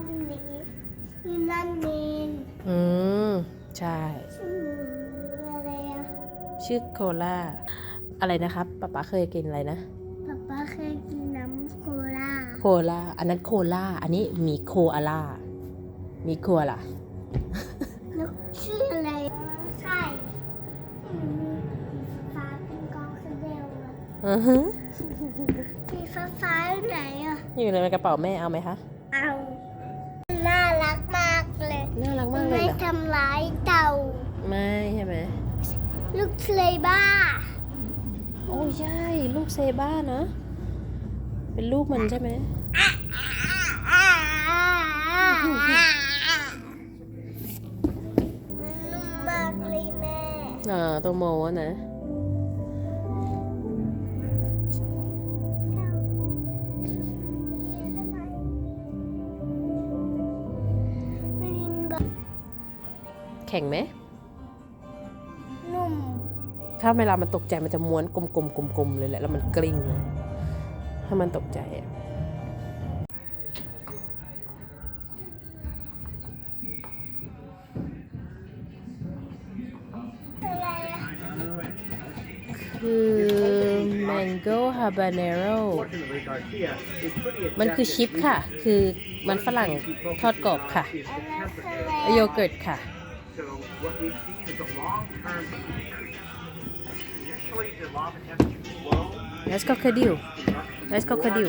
นนี้นี่นั่นเมนอืม ใช่ ชื่ออะไรอะชื่อโคลาอะไรนะครับป๊าป๊าเคยกินอะไรนะ ป๊าป๊าเคยกินน้ำโคลาโคลาอันนั้นโคลาอันนี้มีโคอาล่ามีโคอาล่าแล้วชื่ออะไร ใช่อืมฟ้าเป็นกองแสดงอะอือฮึสีฟ้าฟ้าอยู่ไหนอะอยู่ในกระเป๋าแม่เอาไหมคะ มากเลยไม่เหรอทำร้ายเต่า ไม่ใช่ไหมลูกเลบ้า โอ้ใช่ลูกเซบ้านะ เป็นลูกมันใช่ไหมนุ่มมากเลยแม่ อ่าตัวโมอะนะ แข็งไหมนุ่ม ถ้าเวลามันตกใจมันจะม้วนกลมๆกลมๆเลยแหละแล้วมันกลิ้งเลยถ้ามันตกใจอะอะไรอะคือ mango habanero Fortunately, Garcia is pretty มันคือ adept ชิป at ค่ะ คือมันฝรั่งทอดกรอบค่ะอันนั้นคืออะไรโยเกิร์ตค่ะ So what we've seen is a long-term decrease. Initially, the lava temperature was low. Let's go Kadil. Let's go Kadil.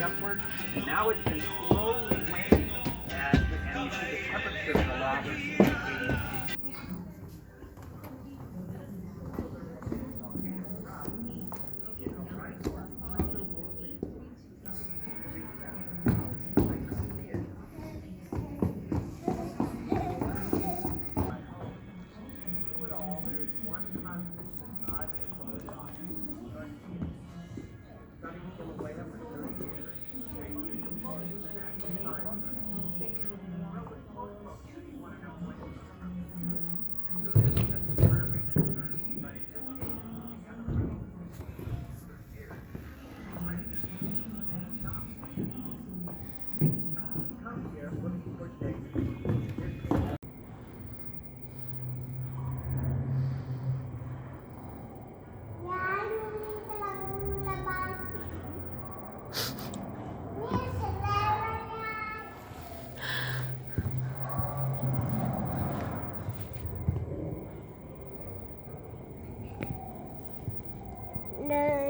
Now it's been slowly waning as, and you see the temperature of the lava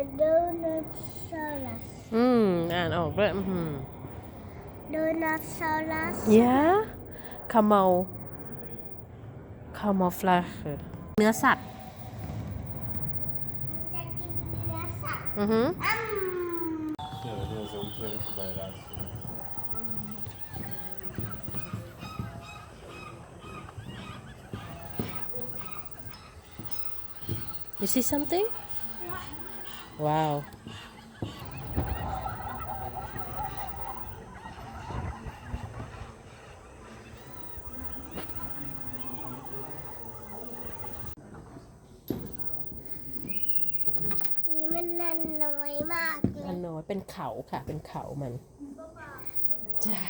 The Donosaurus อืมอ่านออกด้วยอืม Donosaurus ยะคาเมลคาเมลฟลาเนื้อสัตว์มันจะกินเนื้อสัตว์อือฮึอ้ำ Ja, dat is ook zo bij laatst. you see something wow นี่มันนันน้อยมากเลอัยนน้อยเป็นเขาค่ะ เป็นเขามันใช่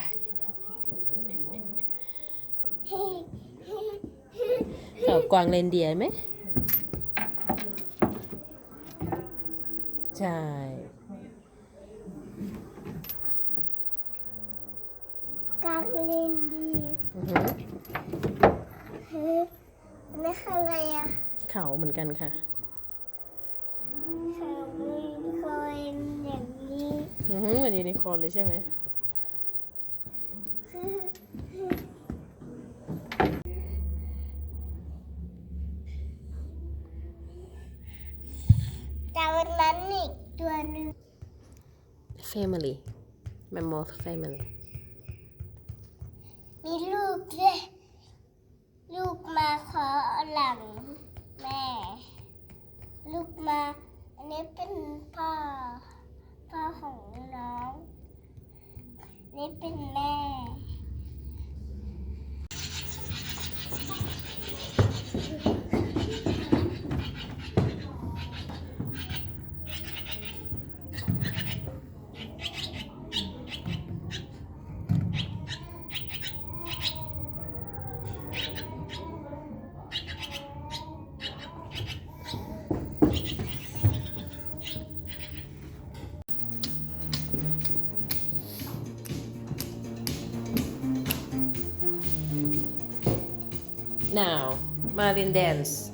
เขากวางเรนเดียร์ไหม ใช่ การเล่นดีอือฮึเฮ้ยอันนี่คืออะไรอะ เขาเหมือนกันค่ะเขาไม่เคยอย่างนี้อือฮึเหมือนยูนิคอร์นเลยใช่ไหม แต่วันนั้นอีกตัวหนึ่ง family mammoth family มีลูกด้วยลูกมาขอหลังแม่ ลูกมา อันนี้เป็นพ่อ พ่อของน้องอันนี่เป็นแม่ Now, Marindels,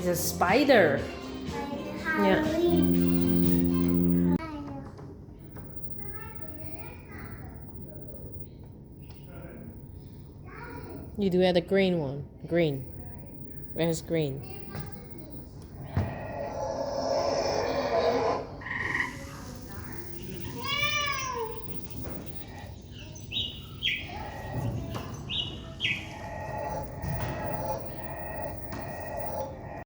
he's a spider. Yeah. you do have the green one. Green. Where's green